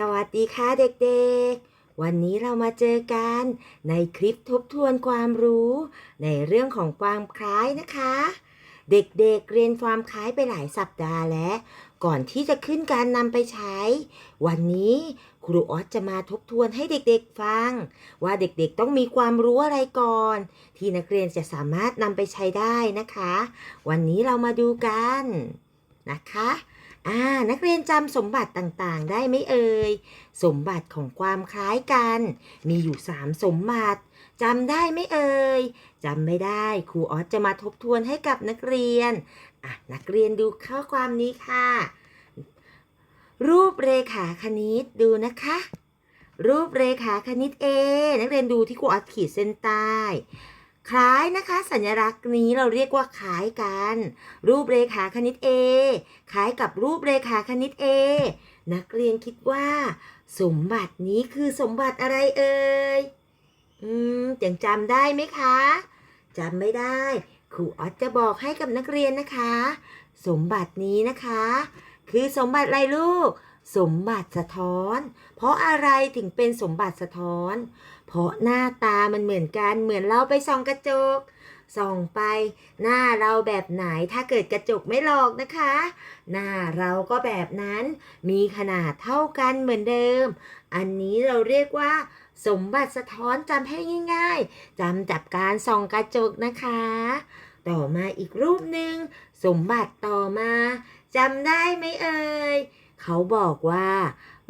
สวัสดีค่ะเด็กๆ วันนี้เรามาเจอกันในคลิปทบทวนความรู้ ในเรื่องของความคล้ายนะคะ เด็กๆเเรียนความคล้ายไปหลายสัปดาห์แล้ว ก่อนที่จะขึ้นการนำไปใช้ วันนี้ครูออสจะมาทบทวนให้เด็กๆฟัง ว่าเด็กๆต้องมีความรู้อะไรก่อน ที่นักเรียนจะสามารถนำไปใช้ได้นะคะ วันนี้เรามาดูกันนะคะ อ่านักเรียนจำสมบัติต่างๆ ได้ไหมเอ่ย สมบัติของความคล้ายกัน มีอยู่3สมบัติจำได้ไหมเอ่ยจำไม่ได้ครูออสจะมาทบทวนให้กับนักเรียนอะนักเรียนดูข้อความนี้ค่ะ รูปเรขาคณิตดูนะคะ รูปเรขาคณิต A นักเรียนดูที่ครูออสขีดเส้นใต้ คล้ายนะคะ สัญลักษณ์นี้เราเรียกว่าคล้ายกัน รูปเรขาคณิต A คล้ายกับรูปเรขาคณิต A นักเรียนคิดว่า สมบัตินี้คือสมบัติอะไรเอ่ยอืมยังจำได้ไหมคะจำไม่ได้ครูออสจะบอกให้กับนักเรียนนะคะ สมบัตินี้นะคะ คือสมบัติอะไรลูก สมบัติสะท้อน เพราะอะไรถึงเป็นสมบัติสะท้อน เพราะหน้าตามันเหมือนกัน เหมือนเราไปส่องกระจก ส่องไป หน้าเราแบบไหน ถ้าเกิดกระจกไม่หลอกนะคะ หน้าเราก็แบบนั้น มีขนาดเท่ากันเหมือนเดิม อันนี้เราเรียกว่า สมบัติสะท้อนจำให้ง่ายๆจำจากการส่องกระจกนะคะ ต่อมาอีกรูปหนึ่ง สมบัติต่อมาจำได้ไหมเอ่ย เขาบอกว่า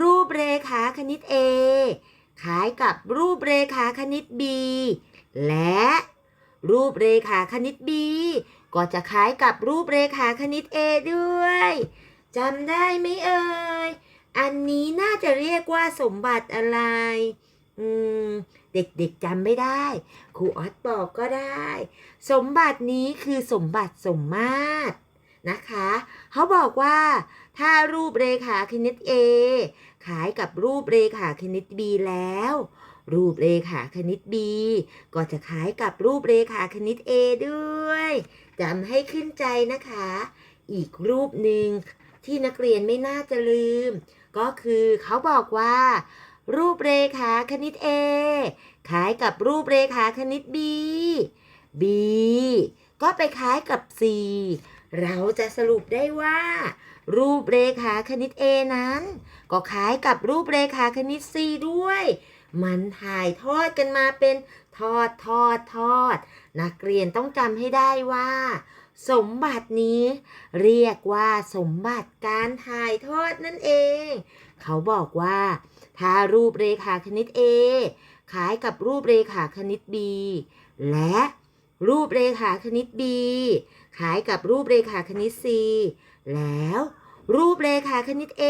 รูปเรขาคณิต A คล้ายกับรูปเรขาคณิต B และรูปเรขาคณิต B ก็จะคล้ายกับรูปเรขาคณิต A ด้วยจำได้ไหมเอ่ย อันนี้น่าจะเรียกว่าสมบัติอะไร อืม เด็กๆจำไม่ได้ ครูออสบอกก็ได้ สมบัตินี้คือสมบัติสมมาตร นะคะเขาบอกว่าถ้ารูปเรขาคณิต A คล้ายกับรูปเรขาคณิต B แล้ว รูปเรขาคณิต B ก็จะคล้ายกับรูปเรขาคณิต A ด้วยจำให้ขึ้นใจนะคะ อีกรูปหนึ่งที่นักเรียนไม่น่าจะลืม ก็คือเขาบอกว่า รูปเรขาคณิต A คล้ายกับรูปเรขาคณิต B B ก็ไปคล้ายกับ C เราจะสรุปได้ว่า รูปเรขาคณิต A นั้น ก็คล้ายกับรูปเรขาคณิต C ด้วย มันถ่ายทอดกันมาเป็นทอดทอดทอด นักเรียนต้องจำให้ได้ว่า สมบัตินี้ เรียกว่าสมบัติการถ่ายทอดนั่นเอง เขาบอกว่า ถ้ารูปเรขาคณิต A คล้ายกับรูปเรขาคณิต B และรูปเรขาคณิต B คล้ายกับรูปเรขาคณิต C แล้ว รูปเรขาคณิต A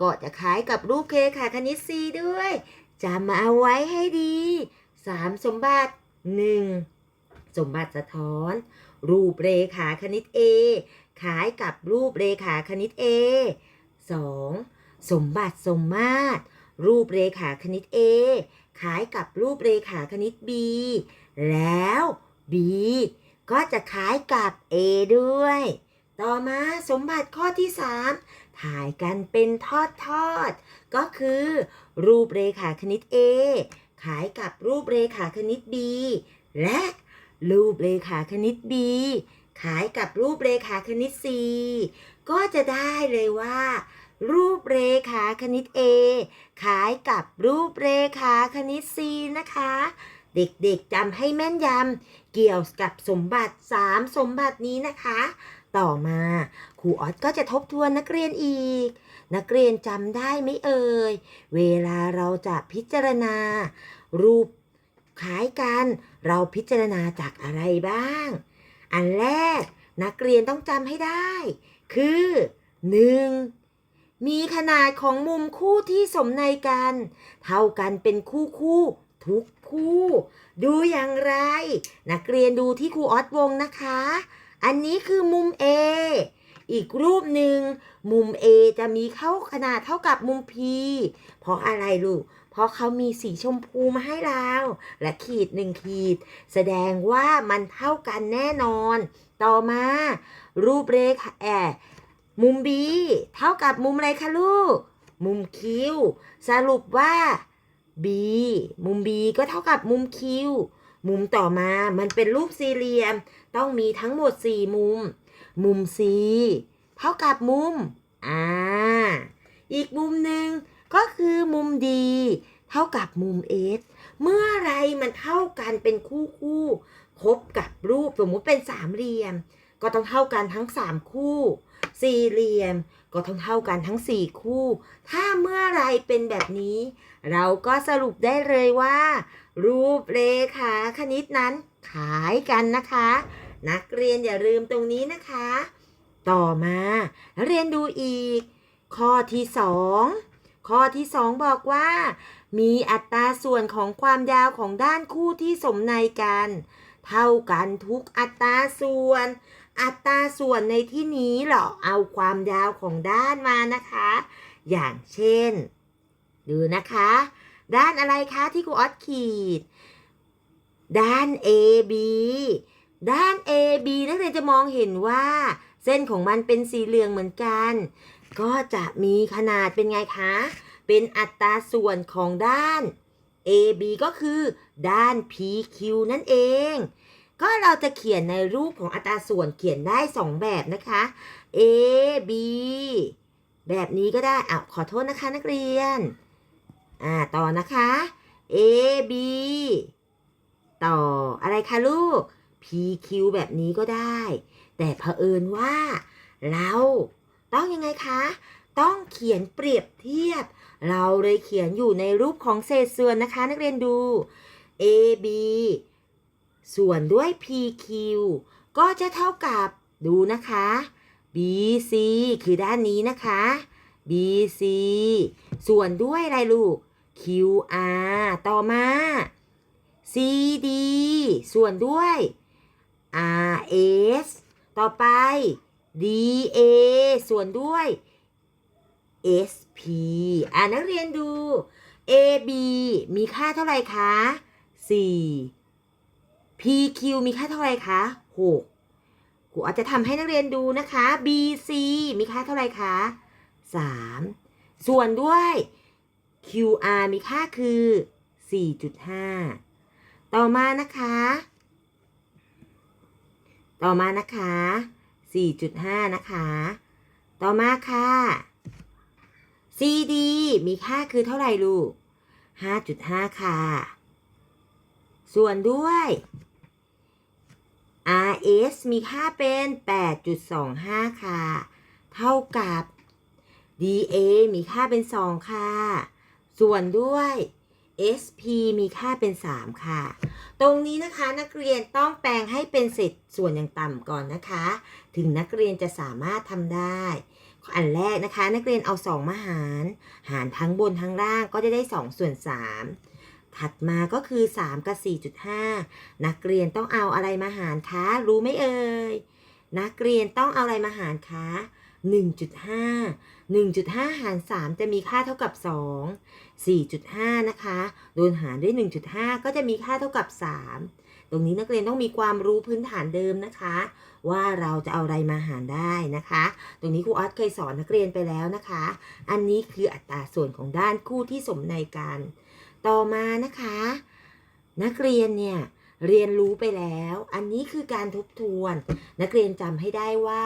ก็จะคล้ายกับรูปเรขาคณิต C ด้วยจำมาเอาไว้ให้ดี 3 สมบัติ 1. สมบัติสะท้อน รูปเรขาคณิต A คล้ายกับรูปเรขาคณิต A 2. สมบัติสมมาตร รูปเรขาคณิต A คล้ายกับรูปเรขาคณิต B แล้ว B ก็จะคล้ายกับ A ด้วย ต่อมาสมบัติข้อที่ 3 ถ่ายกันเป็นทอดทอด ก็คือ รูปเรขาคณิต A คล้ายกับรูปเรขาคณิต B และรูปเรขาคณิต B คล้ายกับรูปเรขาคณิต C ก็จะได้เลยว่า รูปเรขาคณิต A คล้ายกับรูปเรขาคณิต C นะคะ เด็กๆจำให้แม่นยำ เกี่ยวกับสมบัติ 3 สมบัตินี้นะคะ ต่อมาครูออสก็จะทบทวนนักเรียนอีก นักเรียนจำได้ไหมเอ่ย เวลาเราจะพิจารณา รูปคล้ายกัน เราพิจารณาจากอะไรบ้าง อันแรกนักเรียนต้องจำให้ได้ คือ 1. มีขนาดของมุมคู่ที่สมในกัน เท่ากันเป็นคู่คู่ทุก ครูดูอย่างไร นักเรียนดูที่ครูออสวงนะคะ อันนี้คือมุม A อีกรูปหนึ่งมุม A จะมีเข้าขนาดเท่ากับมุม P เพราะอะไรลูก เพราะเขามีสีชมพูมาให้เรา และขีดหนึ่งขีด แสดงว่ามันเท่ากันแน่นอน ต่อมา รูปเรขแอมุม B เท่ากับมุมอะไรคะลูก มุมคิวสรุปว่า B มุม B ก็เท่ากับมุมคิวมุมต่อมา มันเป็นรูปสี่เหลี่ยม ต้องมีทั้งหมด 4 มุม มุม C เท่ากับมุมอ่าอีกมุมหนึ่งก็คือมุม D เท่ากับมุม S เมื่อไรมันเท่ากันเป็นคู่คู่คบกับรูปสมมติเป็นสามเหลี่ยม ก็ต้องเท่ากันทั้ง 3 คู่ สี่เหลี่ยม ก็ต้งเท่ากันทั้ง4คู่ ถ้าเมื่อไรเป็นแบบนี้ เราก็สรุปได้เลยว่า รูปเลขาคณิตนั้นขายกันนะคะ นักเรียนอย่าลืมตรงนี้นะคะ ต่อมาเรียนดูอีก ข้อที่2ข้อที่ 2 บอกว่า มีอัตราส่วนของความยาวของด้านคู่ที่สมในกัน เท่ากันทุกอัตราส่วน อัตราส่วนในที่นี้เหรอเอาความยาวของด้านมานะคะ อย่างเช่น ดูนะคะ ด้านอะไรคะที่ครูออสขีด ด้าน AB ด้าน AB นักเรียนจะมองเห็นว่า เส้นของมันเป็นสีเหลืองเหมือนกัน ก็จะมีขนาดเป็นไงคะ เป็นอัตราส่วนของด้าน AB ก็คือด้าน PQ นั่นเอง ก็เราจะเขียนในรูปของอัตราส่วนเขียนได้ 2 แบบนะคะ AB แบบนี้ก็ได้อะขอโทษนะคะนักเรียน อ่า ต่อนะคะ AB ต่ออะไรคะลูก PQ แบบนี้ก็ได้ แต่เผอิญว่า เราต้องยังไงคะ ต้องเขียนเปรียบเทียบ เราเลยเขียนอยู่ในรูปของเศษส่วนนะคะ นักเรียนดู AB ส่วนด้วย PQ ก็จะเท่ากับดูนะคะ BC คือด้านนี้นะคะ BC ส่วนด้วยอะไรลูก QR ต่อมา CD ส่วนด้วย RS ต่อไป DA ส่วนด้วย SP อ่านักเรียนดู AB มีค่าเท่าไหร่คะ 4 PQ มีค่าเท่าไรคะ6ครูอาจจะทำให้นักเรียนดูนะคะ BC มีค่าเท่าไรคะ3ส่วนด้วย QR มีค่าคือ 4.5 ต่อมานะคะ ต่อมานะคะ 4.5 นะคะ ต่อมาค่ะ CD มีค่าคือเท่าไหร่ลูก 5.5 ค่ะ ส่วนด้วย s มีค่าเป็น 8.25 ค่ะ เท่ากับ DA มีค่าเป็น 2 ค่ะ ส่วนด้วย SP มีค่าเป็น 3 ค่ะ ตรงนี้นะคะนักเรียนต้องแปลงให้เป็นเศษส่วนอย่างต่ำก่อนนะคะ ถึงนักเรียนจะสามารถทำได้ อันแรกนะคะ นักเรียนเอา 2 มาหาร หารทั้งบนทั้งล่างก็จะได้ 2 ส่วน 3 ถัดมาก็คือ 3 กับ 4.5 นักเรียนต้องเอาอะไรมาหารคะ รู้ไหมเอ่ย นักเรียนต้องเอาอะไรมาหารคะ 1.5 1.5 หาร 3 จะมีค่าเท่ากับ 2 4.5 นะคะ โดนหารด้วย 1.5 ก็จะมีค่าเท่ากับ 3 ตรงนี้นักเรียนต้องมีความรู้พื้นฐานเดิมนะคะ ว่าเราจะเอาอะไรมาหารได้นะคะ ตรงนี้ครูออสเคยสอนนักเรียนไปแล้วนะคะ อันนี้คืออัตราส่วนของด้านคู่ที่สมในกัน ต่อมานะคะ นักเรียนเนี่ยเรียนรู้ไปแล้ว อันนี้คือการทบทวน นักเรียนจำให้ได้ว่า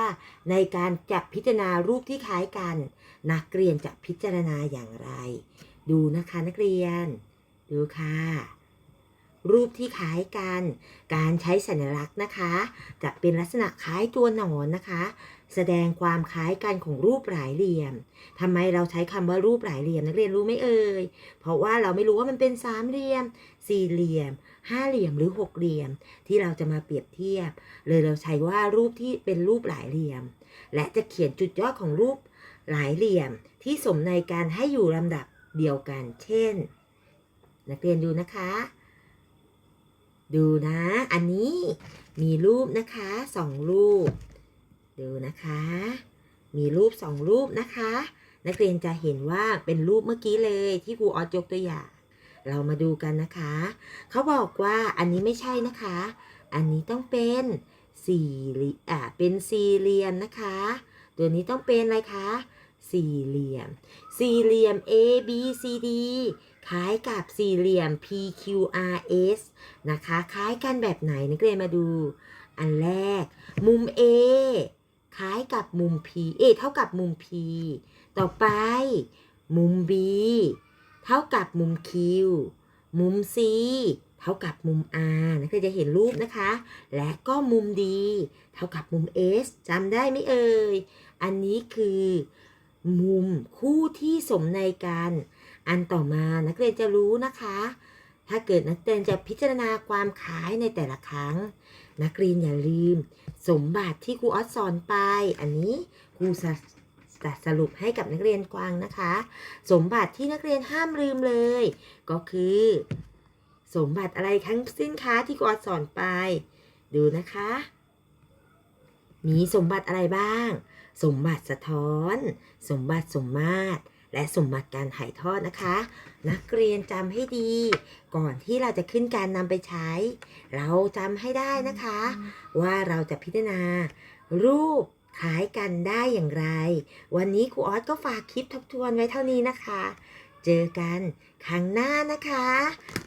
ในการจับพิจารณารูปที่คล้ายกัน นักเรียนจะพิจารณาอย่างไร ดูนะคะนักเรียน ดูค่ะ รูปที่คล้ายกัน การใช้สัญลักษณ์นะคะ จะเป็นลักษณะคล้ายตัวหนอนนะคะแสดงความคล้ายกันของรูปหลายเหลี่ยมทำไมเราใช้คำว่ารูปหลายเหลี่ยมนักเรียนรู้ไหมเอ่ย เพราะว่าเราไม่รู้ว่ามันเป็นสามเหลี่ยม สี่เหลี่ยม ห้าเหลี่ยมหรือหกเหลี่ยม ที่เราจะมาเปรียบเทียบ เลยเราใช้ว่ารูปที่เป็นรูปหลายเหลี่ยม และจะเขียนจุดยอดของรูปหลายเหลี่ยมที่สมในการให้อยู่ลำดับเดียวกัน เช่น นักเรียนดูนะคะ ดูนะ อันนี้มีรูปนะคะสองรูป ดูนะคะ มีรูปสองรูปนะคะ นักเรียนจะเห็นว่าเป็นรูปเมื่อกี้เลยที่ครูออสยกตัวอย่าง เรามาดูกันนะคะ เขาบอกว่าอันนี้ไม่ใช่นะคะ อันนี้ต้องเป็นสี่เหลี่ยมอ่าเป็นสี่เหลี่ยมนะคะ ตัวนี้ต้องเป็นอะไรคะสี่เหลี่ยม สี่เหลี่ยม A B C D คล้ายกับสี่เหลี่ยม P Q R S นะคะ คล้ายกันแบบไหนนักเรียนมาดู อันแรก มุม A คล้ายกับมุม P A เท่ากับมุม P ต่อไป มุม B เท่ากับมุม Q มุม C เท่ากับมุม R นักเรียนจะเห็นรูปนะคะ และก็มุม D เท่ากับมุม S จำได้ไหมเอ่ย อันนี้คือ มุมคู่ที่สมในกัน อันต่อมานักเรียนจะรู้นะคะ ถ้าเกิดนักเรียนจะพิจารณาความคล้ายในแต่ละครั้ง นักเรียนอย่าลืม สมบัติที่ครูออสสอนไป อันนี้ครูจะสรุปให้กับนักเรียนกวางนะคะ สมบัติที่นักเรียนห้ามลืมเลย ก็คือ สมบัติอะไรทั้งสิ้นคะที่ครูออสสอนไป ดูนะคะ มีสมบัติอะไรบ้าง สมบัติสะท้อน สมบัติสมมาตร และสมบัติการถ่ายทอดนะคะ นักเรียนจำให้ดี ก่อนที่เราจะขึ้นการนำไปใช้ เราจำให้ได้นะคะ ว่าเราจะพิจารณา รูปคล้ายกันได้อย่างไร วันนี้ครูออสก็ฝากคลิปทบทวนไว้เท่านี้นะคะ เจอกันครั้งหน้านะคะ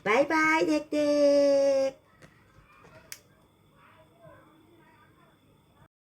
บ๊ายบายเด็กๆ